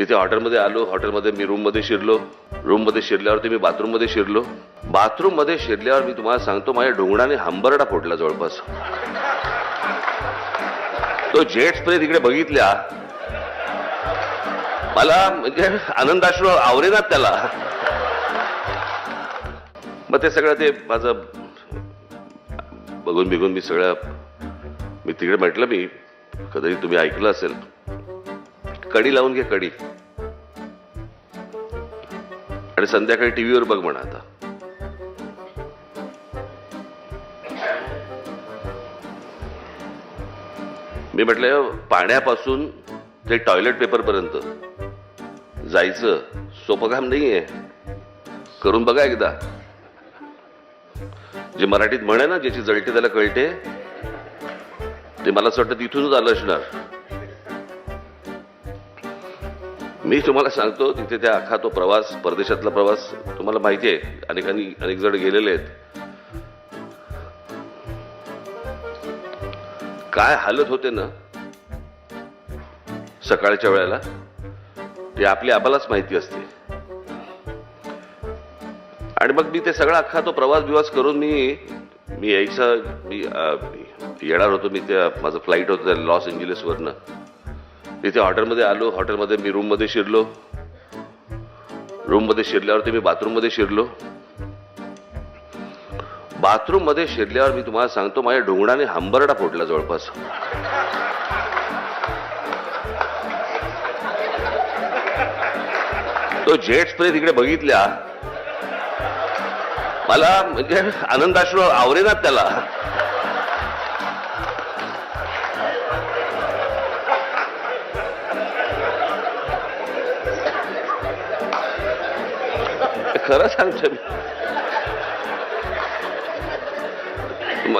तिथे हॉटेलमध्ये आलो हॉटेलमध्ये मी रूममध्ये शिरलो. रूममध्ये शिरल्यावरती मी बाथरूममध्ये शिरलो. बाथरूममध्ये शिरल्यावर मी तुम्हाला सांगतो माझ्या ढोंगणाने हंबरडा फोडला जवळपास. तो जेट स्प्रे तिकडे बघितल्या. मला म्हणजे आनंदाश्रू आवरेनात त्याला. मग ते सगळं ते माझं बघून बिघून मी सगळं मी तिकडे म्हटलं मी कधी तुम्ही ऐकलं असेल. कडी लावून घे कडी. आणि संध्याकाळी टीव्हीवर बघ म्हणा आता. मी म्हटलं पाण्यापासून ते टॉयलेट पेपर पर्यंत. जायचं सोपं काम आहे करून बघा एकदा. जे मराठीत म्हणे ना ज्याची जळते त्याला कळते ते मला असं वाटतं तिथूनच आलं असणार. मी तुम्हाला सांगतो तिथे त्या अख्खा तो प्रवास परदेशातला प्रवास तुम्हाला माहिती आहे. अनेकांनी अनेक जण गेलेले आहेत. काय हालत होते ना? सकाळच्या वेळेला ते आपली आम्हालाच माहिती असते. आणि मग मी ते सगळा अख्खा तो प्रवास बिवास करून मी मी यायचं मी येणार होतो मी त्या माझं फ्लाईट होतं लॉस एंजलिसवरनं. तिथे हॉटेलमध्ये आलो हॉटेलमध्ये मी रूममध्ये शिरलो. रूममध्ये शिरल्यावरती मी बाथरूममध्ये शिरलो. बाथरूममध्ये शिरल्यावर मी तुम्हाला सांगतो माझ्या ढोंगणाने हंबरडा फोडला जवळपास. तो जेट स्प्रे तिकडे बघितल्या. मला म्हणजे आनंदाश्रू आवरेनात त्याला. खरं सांगतो मी.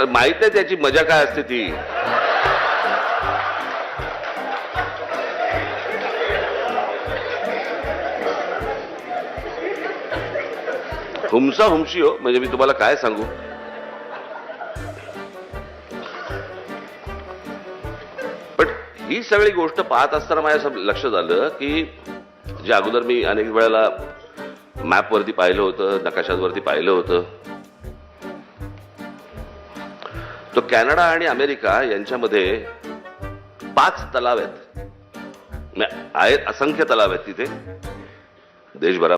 माहीत आहे त्याची मजा काय असते ती. हुमसा हुमशी हो म्हणजे मी तुम्हाला काय सांगू? पण ही सगळी गोष्ट पाहत असताना माझ्या असं झालं की जे अगोदर मी अनेक वेळेला मॅपवरती पाहिलं होतं नकाशांवरती पाहिलं होतं. तो कॅनडा आणि अमेरिका यांच्यामध्ये पाच तलाव आहेत. आहेत असंख्य तलाव आहेत तिथे. देशभरात